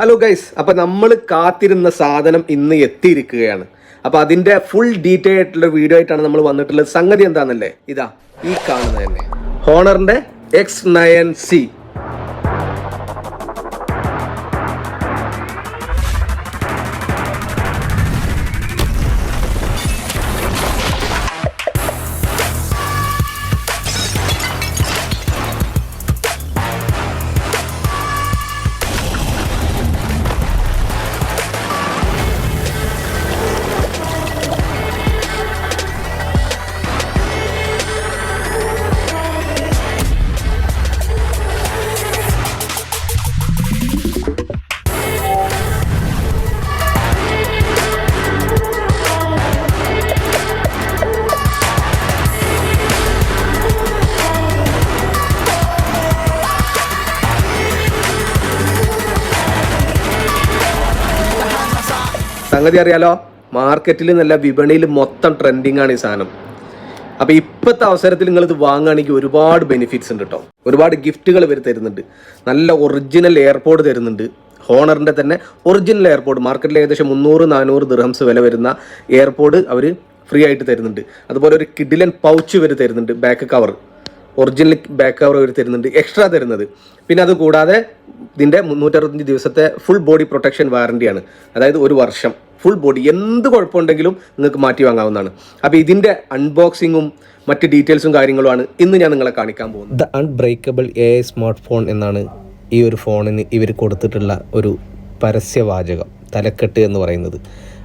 Hello guys അപ്പോൾ നമ്മൾ കാത്തിരുന്ന സാധനം ഇന്ന് എത്തിയിരിക്കുകയാണ്. അപ്പോൾ അതിന്റെ ഫുൾ ഡീറ്റെയിൽ ആയിട്ടുള്ള വീഡിയോ ആയിട്ടാണ് നമ്മൾ വന്നിട്ടുള്ളത്. സംഗതി എന്താണെന്നല്ലേ? ഇതാ ഈ കാണുന്നത് തന്നെ. ഹോണറിന്റെ എക്സ് നയൻ സി സംഗതി അറിയാലോ? മാർക്കറ്റിൽ നല്ല വിപണിയിൽ മൊത്തം ട്രെൻഡിങ് ആണ് ഈ സാധനം. അപ്പോൾ ഇപ്പോഴത്തെ അവസരത്തിൽ നിങ്ങൾ ഇത് വാങ്ങുകയാണെങ്കിൽ ഒരുപാട് ബെനിഫിറ്റ്സ് ഉണ്ട് കേട്ടോ ഒരുപാട് ഗിഫ്റ്റുകൾ ഇവർ തരുന്നുണ്ട്. നല്ല ഒറിജിനൽ എയർപോർട്ട് തരുന്നുണ്ട്. ഹോണറിന്റെ തന്നെ ഒറിജിനൽ എയർപോർട്ട് മാർക്കറ്റിൽ ഏകദേശം മുന്നൂറ് നാനൂറ് ദിർഹംസ് വില വരുന്ന എയർപോർട്ട് അവർ ഫ്രീ ആയിട്ട് തരുന്നുണ്ട്. അതുപോലെ ഒരു കിഡിലൻ പൗച്ച് ഇവർ തരുന്നുണ്ട്. Back cover original back cover ഇവർ തരുന്നുണ്ട്. എക്സ്ട്രാ തരുന്നത്. പിന്നെ അത് കൂടാതെ ഇതിന്റെ മുന്നൂറ്ററുപത്തഞ്ച് ദിവസത്തെ ഫുൾ ബോഡി പ്രൊട്ടക്ഷൻ വാറണ്ടിയാണ് അതായത് ഒരു വർഷം. ഫുൾ ബോഡി എന്ത് കുഴപ്പമുണ്ടെങ്കിലും നിങ്ങൾക്ക് മാറ്റി വാങ്ങാവുന്നതാണ്. അപ്പോൾ ഇതിന്റെ അൺബോക്സിങ്ങും മറ്റ് ഡീറ്റെയിൽസും കാര്യങ്ങളുമാണ് ഇന്ന് ഞാൻ നിങ്ങളെ കാണിക്കാൻ പോകുന്നത്. The unbreakable A I smart phone എന്നാണ് ഈ ഒരു ഫോണിന് ഇവർ കൊടുത്തിട്ടുള്ള ഒരു പരസ്യവാചകം തലക്കെട്ട് എന്ന് പറയുന്നത്.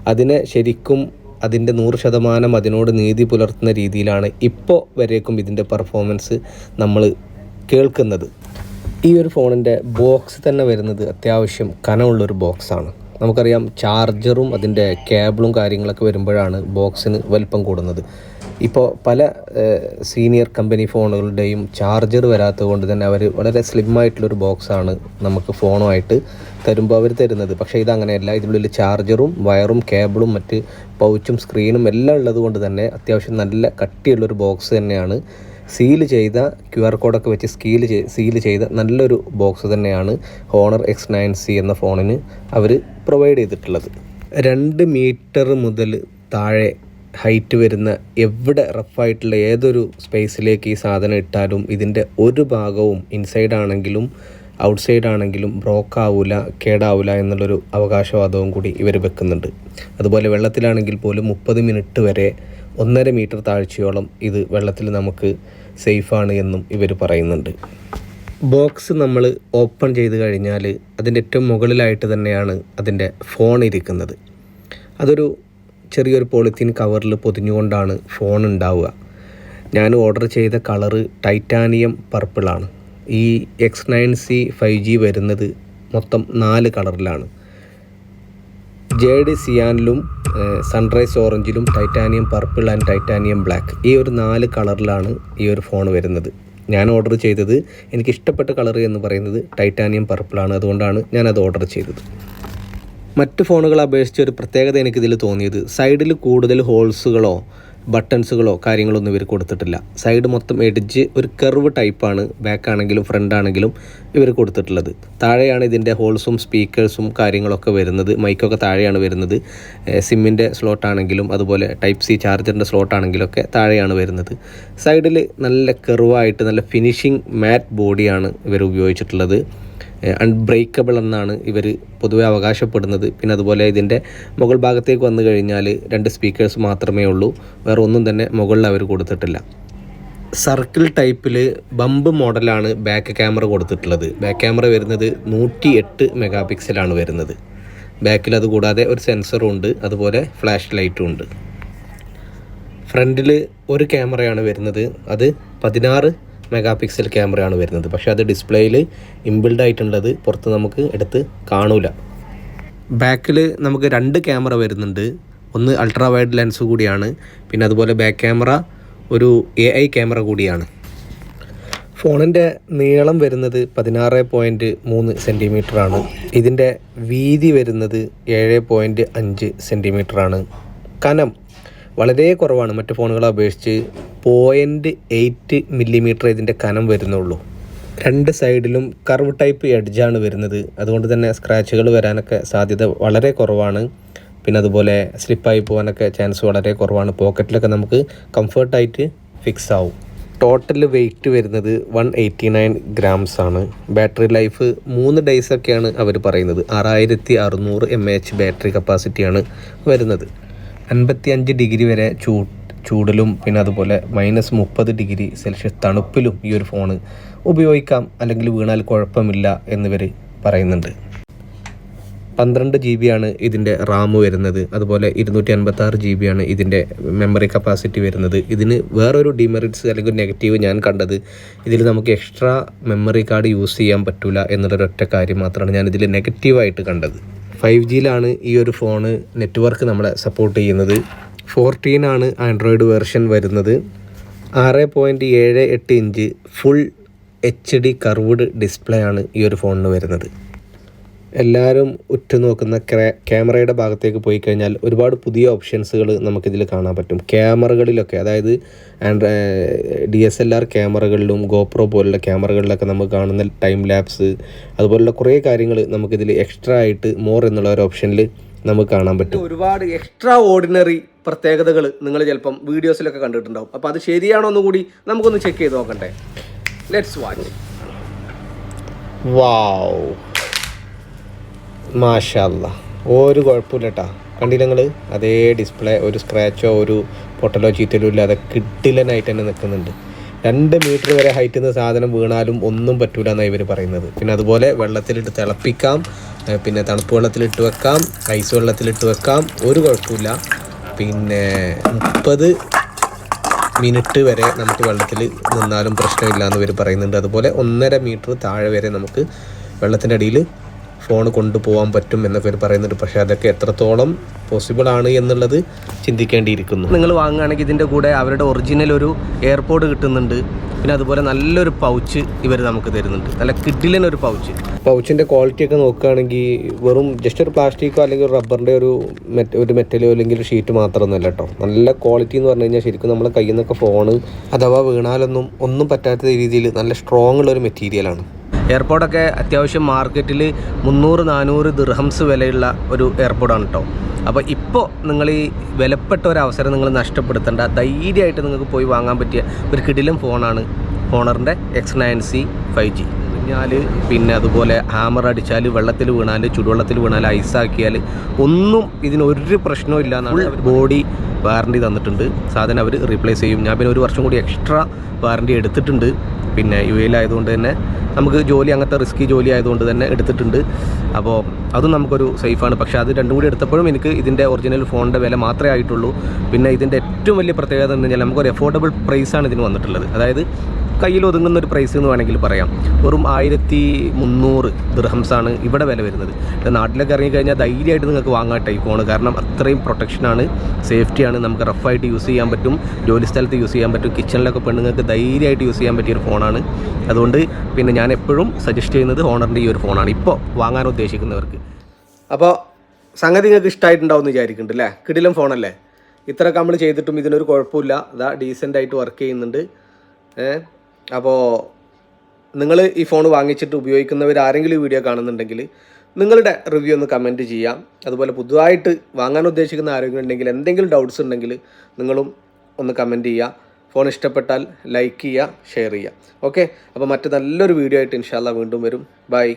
അതിനെ ശരിക്കും അതിന്റെ നൂറ് ശതമാനം അതിനോട് നീതി പുലർത്തുന്ന രീതിയിലാണ് ഇപ്പോൾ വരേക്കും ഇതിന്റെ പെർഫോമൻസ് നമ്മൾ കേൾക്കുന്നത്. ഈ ഒരു ഫോണിന്റെ ബോക്സ് തന്നെ വരുന്നത് അത്യാവശ്യം കനമുള്ളൊരു ബോക്സാണ് നമുക്കറിയാം ചാർജറും അതിന്റെ കേബിളും കാര്യങ്ങളൊക്കെ വരുമ്പോഴാണ് ബോക്സിന് വലിപ്പം കൂടുന്നത്. ഇപ്പോൾ പല സീനിയർ കമ്പനി ഫോണുകളുടെയും ചാർജർ വരാത്തത് കൊണ്ട് തന്നെ അവർ വളരെ സ്ലിമ്മായിട്ടുള്ളൊരു ബോക്സാണ് നമുക്ക് ഫോണുമായിട്ട് തരുമ്പോൾ അവർ തരുന്നത്. പക്ഷേ ഇതങ്ങനെയല്ല. ഇതിനുള്ളിൽ ചാർജറും വയറും കേബിളും മറ്റ് പൗച്ചും സ്ക്രീനും എല്ലാം ഉള്ളത് കൊണ്ട് തന്നെ അത്യാവശ്യം നല്ല കട്ടിയുള്ളൊരു ബോക്സ് തന്നെയാണ് സീൽ ചെയ്ത ക്യു ആർ കോഡൊക്കെ വെച്ച് സ്കീൽ സീൽ ചെയ്ത നല്ലൊരു ബോക്സ് തന്നെയാണ് ഹോണർ എക്സ് നയൻ സി എന്ന ഫോണിന് അവർ പ്രൊവൈഡ് ചെയ്തിട്ടുള്ളത്. രണ്ട് മീറ്റർ മുതൽ താഴെ ഹൈറ്റ് വരുന്ന എവിടെ റഫായിട്ടുള്ള ഏതൊരു സ്പേസിലേക്ക് ഈ സാധനം ഇട്ടാലും ഇതിന്റെ ഒരു ഭാഗവും ഇൻസൈഡ് ആണെങ്കിലും ഔട്ട്സൈഡ് ആണെങ്കിലും ബ്രോക്ക് ആവില്ല കേടാവില്ല എന്നുള്ളൊരു അവകാശവാദവും കൂടി ഇവർ വെക്കുന്നുണ്ട്. അതുപോലെ വെള്ളത്തിലാണെങ്കിൽ പോലും മുപ്പത് മിനിറ്റ് വരെ ഒന്നര മീറ്റർ താഴ്ചയോളം ഇത് വെള്ളത്തിൽ നമുക്ക് സേഫാണ് എന്നും ഇവർ പറയുന്നുണ്ട്. ബോക്സ് നമ്മൾ ഓപ്പൺ ചെയ്ത് കഴിഞ്ഞാൽ അതിന്റെ ഏറ്റവും മുകളിലായിട്ട് തന്നെയാണ് അതിന്റെ ഫോൺ ഇരിക്കുന്നത്. അതൊരു ചെറിയൊരു പോളിത്തീൻ കവറിൽ പൊതിഞ്ഞുകൊണ്ടാണ് ഫോൺ ഉണ്ടാവുക. ഞാൻ ഓർഡർ ചെയ്ത കളറ് ടൈറ്റാനിയം പർപ്പിളാണ്. ഈ X nine C five G വരുന്നത് മൊത്തം നാല് കളറിലാണ്. ജേഡ് സിയാനിലും sunrise ഓറഞ്ചിലും titanium purple and titanium black ഈ ഒരു നാല് കളറിലാണ് ഈ ഒരു ഫോൺ വരുന്നത്. ഞാൻ ഓർഡർ ചെയ്തത് എനിക്ക് ഇഷ്ടപ്പെട്ട കളർ എന്ന് പറയുന്നത് ടൈറ്റാനിയം പർപ്പിളാണ് അതുകൊണ്ടാണ് ഞാനത് ഓർഡർ ചെയ്തത്. മറ്റ് ഫോണുകളെ അപേക്ഷിച്ച് ഒരു പ്രത്യേകത എനിക്കിതിൽ തോന്നിയത്. സൈഡിൽ കൂടുതൽ ഹോൾസുകളോ ബട്ടൺസുകളോ കാര്യങ്ങളൊന്നും ഇവർ കൊടുത്തിട്ടില്ല. സൈഡ് മൊത്തം എഡിജ് ഒരു കർവ് ടൈപ്പാണ്. ബാക്ക് ആണെങ്കിലും ഫ്രണ്ട് ആണെങ്കിലും ഇവർ കൊടുത്തിട്ടുള്ളത്. താഴെയാണ് ഇതിന്റെ ഹോൾസും സ്പീക്കേഴ്സും കാര്യങ്ങളൊക്കെ വരുന്നത്. മൈക്കൊക്കെ താഴെയാണ് വരുന്നത്. സിമ്മിന്റെ സ്ലോട്ട് ആണെങ്കിലും അതുപോലെ ടൈപ്പ് സി ചാർജറിന്റെ സ്ലോട്ട് ആണെങ്കിലും ഒക്കെ താഴെയാണ് വരുന്നത്. സൈഡിൽ നല്ല കെർവായിട്ട് നല്ല ഫിനിഷിംഗ് മാറ്റ് ബോഡിയാണ് ഇവർ ഉപയോഗിച്ചിട്ടുള്ളത്. അൺബ്രേക്കബിൾ എന്നാണ് ഇവർ പൊതുവെ അവകാശപ്പെടുന്നത്. പിന്നെ അതുപോലെ ഇതിന്റെ മുകൾ ഭാഗത്തേക്ക് വന്നു കഴിഞ്ഞാൽ രണ്ട് സ്പീക്കേഴ്സ് മാത്രമേ ഉള്ളൂ. വേറെ ഒന്നും തന്നെ മുകളിൽ അവർ കൊടുത്തിട്ടില്ല. സർക്കിൾ ടൈപ്പിൽ ബമ്പ് മോഡലാണ് ബാക്ക് ക്യാമറ കൊടുത്തിട്ടുള്ളത്. ബാക്ക് ക്യാമറ വരുന്നത് നൂറ്റി എട്ട് മെഗാ പിക്സലാണ് വരുന്നത് ബാക്കിൽ അതുകൂടാതെ ഒരു സെൻസറും ഉണ്ട് അതുപോലെ ഫ്ലാഷ് ലൈറ്റും ഉണ്ട്. ഫ്രണ്ടിൽ ഒരു ക്യാമറയാണ് വരുന്നത്. അത് പതിനാറ് മെഗാ പിക്സൽ ക്യാമറയാണ് വരുന്നത്. പക്ഷേ അത് ഡിസ്പ്ലേയിൽ ഇംബിൾഡ് ആയിട്ടുള്ളത് പുറത്ത് നമുക്ക് എടുത്ത് കാണൂല. ബാക്കിൽ നമുക്ക് രണ്ട് ക്യാമറ വരുന്നുണ്ട്. ഒന്ന് അൾട്രാ വൈഡ് ലെൻസ് കൂടിയാണ്. പിന്നെ അതുപോലെ ബാക്ക് ക്യാമറ ഒരു എ ഐ ക്യാമറ കൂടിയാണ്. ഫോണിന്റെ നീളം വരുന്നത് പതിനാറ് പോയിന്റ് മൂന്ന് സെന്റിമീറ്ററാണ് ഇതിന്റെ വീതി വരുന്നത് ഏഴ് പോയിന്റ് അഞ്ച് സെന്റിമീറ്ററാണ് കനം വളരെ കുറവാണ്. മറ്റു ഫോണുകളെ അപേക്ഷിച്ച് പോയിന്റ് എയ്റ്റ് മില്ലിമീറ്റർ ഇതിന്റെ കനം വരുന്നുള്ളൂ. രണ്ട് സൈഡിലും കർവ് ടൈപ്പ് എഡ്ജാണ് വരുന്നത്. അതുകൊണ്ട് തന്നെ സ്ക്രാച്ചുകൾ വരാനൊക്കെ സാധ്യത വളരെ കുറവാണ്. പിന്നെ അതുപോലെ സ്ലിപ്പായി പോകാനൊക്കെ ചാൻസ് വളരെ കുറവാണ്. പോക്കറ്റിലൊക്കെ നമുക്ക് കംഫർട്ടായിട്ട് ഫിക്സ് ആവും. ടോട്ടൽ വെയിറ്റ് വരുന്നത് വൺ എയ്റ്റി നയൻ ഗ്രാംസ് ആണ്. ബാറ്ററി ലൈഫ് മൂന്ന് ഡേയ്സ് ഒക്കെയാണ് അവർ പറയുന്നത്. ആറായിരത്തി അറുന്നൂറ് എം എച്ച് ബാറ്ററി കപ്പാസിറ്റിയാണ് വരുന്നത്. അൻപത്തി അഞ്ച് ഡിഗ്രി വരെ ചൂ ചൂടിലും പിന്നെ അതുപോലെ മൈനസ് മുപ്പത് ഡിഗ്രി സെൽഷ്യസ് തണുപ്പിലും ഈ ഒരു ഫോണ് ഉപയോഗിക്കാം. അല്ലെങ്കിൽ വീണാൽ കുഴപ്പമില്ല എന്നിവർ പറയുന്നുണ്ട്. പന്ത്രണ്ട് ജി ആണ് ഇതിന്റെ റാം വരുന്നത്. അതുപോലെ ഇരുന്നൂറ്റി അൻപത്തി ആറ് ജി ആണ് ഇതിന്റെ മെമ്മറി കപ്പാസിറ്റി വരുന്നത്. ഇതിന് വേറൊരു ഡിമെറിറ്റ്സ് അല്ലെങ്കിൽ നെഗറ്റീവ് ഞാൻ കണ്ടത് ഇതിൽ നമുക്ക് എക്സ്ട്രാ മെമ്മറി കാർഡ് യൂസ് ചെയ്യാൻ പറ്റില്ല എന്നുള്ളൊരൊറ്റ കാര്യം മാത്രമാണ് ഞാൻ ഇതിൽ നെഗറ്റീവായിട്ട് കണ്ടത്. ഫൈവ് ജിയിലാണ് ഈ ഒരു ഫോണ് നെറ്റ്വർക്ക് നമ്മളെ സപ്പോർട്ട് ചെയ്യുന്നത്. ഫോർട്ടീൻ ആണ് ആൻഡ്രോയിഡ് വെർഷൻ വരുന്നത്. ആറ് പോയിന്റ് ഏഴ് എട്ട് inch full H D curved display ആണ് ഈ ഒരു ഫോണിന് വരുന്നത്. എല്ലാവരും ഉറ്റുനോക്കുന്ന ക്യാമറയുടെ ഭാഗത്തേക്ക് പോയി കഴിഞ്ഞാൽ ഒരുപാട് പുതിയ ഓപ്ഷൻസുകൾ നമുക്കിതിൽ കാണാൻ പറ്റും. ക്യാമറകളിലൊക്കെ അതായത് and D S L R ക്യാമറകളിലും GoPro പോലുള്ള ക്യാമറകളിലൊക്കെ നമുക്ക് കാണുന്ന ടൈം ലാപ്സ് അതുപോലുള്ള കുറേ കാര്യങ്ങൾ നമുക്കിതിൽ എക്സ്ട്രാ ആയിട്ട് മോർ എന്നുള്ള ഒരു ഓപ്ഷനിൽ നമുക്ക് കാണാൻ പറ്റും. ഒരുപാട് എക്സ്ട്രാ ഓർഡിനറി പ്രത്യേകതകൾ നിങ്ങൾ ചിലപ്പം വീഡിയോസിലൊക്കെ കണ്ടിട്ടുണ്ടാവും. അപ്പോൾ അത് ശരിയാണോ എന്ന് കൂടി നമുക്കൊന്ന് ചെക്ക് ചെയ്ത് നോക്കണ്ടേ. ലെറ്റ്സ് വാച്ച് വാവ് മാഷല്ല. ഒരു കുഴപ്പമില്ല കേട്ടാ കണ്ടില്ല നിങ്ങൾ അതേ ഡിസ്പ്ലേ ഒരു സ്ക്രാച്ചോ ഒരു പൊട്ടലോ ചീറ്റലോ ഇല്ലാതെ കിട്ടിലനായിട്ട് തന്നെ നിൽക്കുന്നുണ്ട്. രണ്ട് മീറ്റർ വരെ ഹൈറ്റിൽ നിന്ന് സാധനം വീണാലും ഒന്നും പറ്റൂല എന്നാണ് ഇവർ പറയുന്നത്. പിന്നെ അതുപോലെ വെള്ളത്തിലിട്ട് തിളപ്പിക്കാം. പിന്നെ തണുപ്പ് വെള്ളത്തിലിട്ട് വെക്കാം. ഐസ് വെള്ളത്തിലിട്ട് വെക്കാം. ഒരു കുഴപ്പമില്ല. പിന്നെ മുപ്പത് മിനിറ്റ് വരെ നമുക്ക് വെള്ളത്തിൽ നിന്നാലും പ്രശ്നമില്ല എന്ന് ഇവർ പറയുന്നുണ്ട്. അതുപോലെ ഒന്നര മീറ്റർ താഴെ വരെ നമുക്ക് വെള്ളത്തിന്റെ അടിയിൽ ഫോൺ കൊണ്ടുപോകാൻ പറ്റും എന്നൊക്കെ ഇവർ പറയുന്നുണ്ട്. പക്ഷേ അതൊക്കെ എത്രത്തോളം പോസിബിൾ ആണ് എന്നുള്ളത് ചിന്തിക്കേണ്ടിയിരിക്കുന്നു. നിങ്ങൾ വാങ്ങുകയാണെങ്കിൽ ഇതിന്റെ കൂടെ അവരുടെ ഒറിജിനൽ ഒരു എയർപോർട്ട് കിട്ടുന്നുണ്ട്. പിന്നെ അതുപോലെ നല്ലൊരു പൗച്ച് ഇവർ നമുക്ക് തരുന്നുണ്ട്. നല്ല കിഡിലനൊരു പൗച്ച് പൗച്ചിന്റെ ക്വാളിറ്റി ഒക്കെ നോക്കുകയാണെങ്കിൽ വെറും ജസ്റ്റ് ഒരു പ്ലാസ്റ്റിക്കോ അല്ലെങ്കിൽ ഒരു റബ്ബറിന്റെ ഒരു മെറ്റ ഒരു മെറ്റലോ അല്ലെങ്കിൽ ഒരു ഷീറ്റ് മാത്രമൊന്നുമല്ല കേട്ടോ നല്ല ക്വാളിറ്റി എന്ന് പറഞ്ഞു കഴിഞ്ഞാൽ ശരിക്കും നമ്മളെ കയ്യിൽ നിന്നൊക്കെ ഫോണ് അഥവാ വീണാലൊന്നും ഒന്നും പറ്റാത്ത രീതിയിൽ നല്ല സ്ട്രോങ് ഉള്ള ഒരു മെറ്റീരിയലാണ് എയർപോർട്ടൊക്കെ അത്യാവശ്യം മാർക്കറ്റിൽ മുന്നൂറ് നാനൂറ് ദിർഹംസ് വിലയുള്ള ഒരു എയർപോർട്ടാണ് കേട്ടോ അപ്പോൾ ഇപ്പോൾ നിങ്ങൾ ഈ വിലപ്പെട്ട ഒരു അവസരം നിങ്ങൾ നഷ്ടപ്പെടുത്തേണ്ട. ധൈര്യമായിട്ട് നിങ്ങൾക്ക് പോയി വാങ്ങാൻ പറ്റിയ ഒരു കിടിലും ഫോണാണ് ഹോണറിന്റെ X nine C five G കഴിഞ്ഞാൽ പിന്നെ അതുപോലെ ഹാമർ അടിച്ചാൽ വെള്ളത്തിൽ വീണാൽ ചുടുവെള്ളത്തിൽ വീണാൽ ഐസാക്കിയാൽ ഒന്നും ഇതിനൊരു പ്രശ്നവും ഇല്ല എന്നാണ് ബോഡി വാറണ്ടി തന്നിട്ടുണ്ട്. സാധനം അവർ റീപ്ലേസ് ചെയ്യും. ഞാൻ പിന്നെ ഒരു വർഷം കൂടി എക്സ്ട്രാ വാറണ്ടി എടുത്തിട്ടുണ്ട്. പിന്നെ യു എയിലായതുകൊണ്ട് തന്നെ നമുക്ക് ജോലി അങ്ങനത്തെ റിസ്കി ജോലി ആയതുകൊണ്ട് തന്നെ എടുത്തിട്ടുണ്ട്. അപ്പോൾ അതും നമുക്കൊരു സേഫാണ് പക്ഷേ അത് രണ്ടും കൂടി എടുത്തപ്പോഴും എനിക്ക് ഇതിന്റെ ഒറിജിനൽ ഫോണിന്റെ വില മാത്രമേ ആയിട്ടുള്ളൂ. പിന്നെ ഇതിന്റെ ഏറ്റവും വലിയ പ്രത്യേകത എന്ന് പറഞ്ഞാൽ നമുക്കൊരു എഫോർഡബിൾ പ്രൈസാണ് ഇതിന് വന്നിട്ടുള്ളത്. അതായത് കയ്യിൽ ഒതുങ്ങുന്ന ഒരു പ്രൈസ് എന്ന് വേണമെങ്കിൽ പറയാം. വെറും ആയിരത്തി മുന്നൂറ് ദൃഹംസാണ് ഇവിടെ വില വരുന്നത്. നാട്ടിലൊക്കെ ഇറങ്ങിക്കഴിഞ്ഞാൽ ധൈര്യമായിട്ട് നിങ്ങൾക്ക് വാങ്ങാട്ടെ ഈ ഫോൺ കാരണം അത്രയും പ്രൊട്ടക്ഷനാണ് സേഫ്റ്റിയാണ് നമുക്ക് റഫായിട്ട് യൂസ് ചെയ്യാൻ പറ്റും. ജോലി സ്ഥലത്ത് യൂസ് ചെയ്യാൻ പറ്റും. കിച്ചണിലൊക്കെ പെണ്ണുങ്ങൾക്ക് ധൈര്യമായിട്ട് യൂസ് ചെയ്യാൻ പറ്റിയൊരു ഫോണാണ് അതുകൊണ്ട് പിന്നെ ഞാൻ എപ്പോഴും സജസ്റ്റ് ചെയ്യുന്നത് ഹോണറിന്റെ ഈ ഒരു ഫോണാണ് ഇപ്പോൾ വാങ്ങാൻ ഉദ്ദേശിക്കുന്നവർക്ക്. അപ്പോൾ സംഗതി നിങ്ങൾക്ക് ഇഷ്ടമായിട്ടുണ്ടാവും എന്ന് വിചാരിക്കുന്നുണ്ട് അല്ലേ? കിടിലം ഫോണല്ലേ ഇത്രയൊക്കെ നമ്മൾ ചെയ്തിട്ടും ഇതിനൊരു കുഴപ്പമില്ല. അതാ ഡീസന്റായിട്ട് വർക്ക് ചെയ്യുന്നുണ്ട്. ഏഹ് അപ്പോൾ നിങ്ങൾ ഈ ഫോൺ വാങ്ങിച്ചിട്ട് ഉപയോഗിക്കുന്നവർ ആരെങ്കിലും ഈ വീഡിയോ കാണുന്നുണ്ടെങ്കിൽ നിങ്ങളുടെ റിവ്യൂ ഒന്ന് കമന്റ് ചെയ്യാം. അതുപോലെ പുതുതായിട്ട് വാങ്ങാൻ ഉദ്ദേശിക്കുന്ന ആരെങ്കിലും ഉണ്ടെങ്കിൽ എന്തെങ്കിലും ഡൗട്ട്സ് ഉണ്ടെങ്കിൽ നിങ്ങളും ഒന്ന് കമന്റ് ചെയ്യുക ഫോൺ ഇഷ്ടപ്പെട്ടാൽ ലൈക്ക് ചെയ്യുക ഷെയർ ചെയ്യുക ഓക്കെ അപ്പോൾ മറ്റു നല്ലൊരു വീഡിയോ ആയിട്ട് ഇൻഷാല്ല വീണ്ടും വരും. ബൈ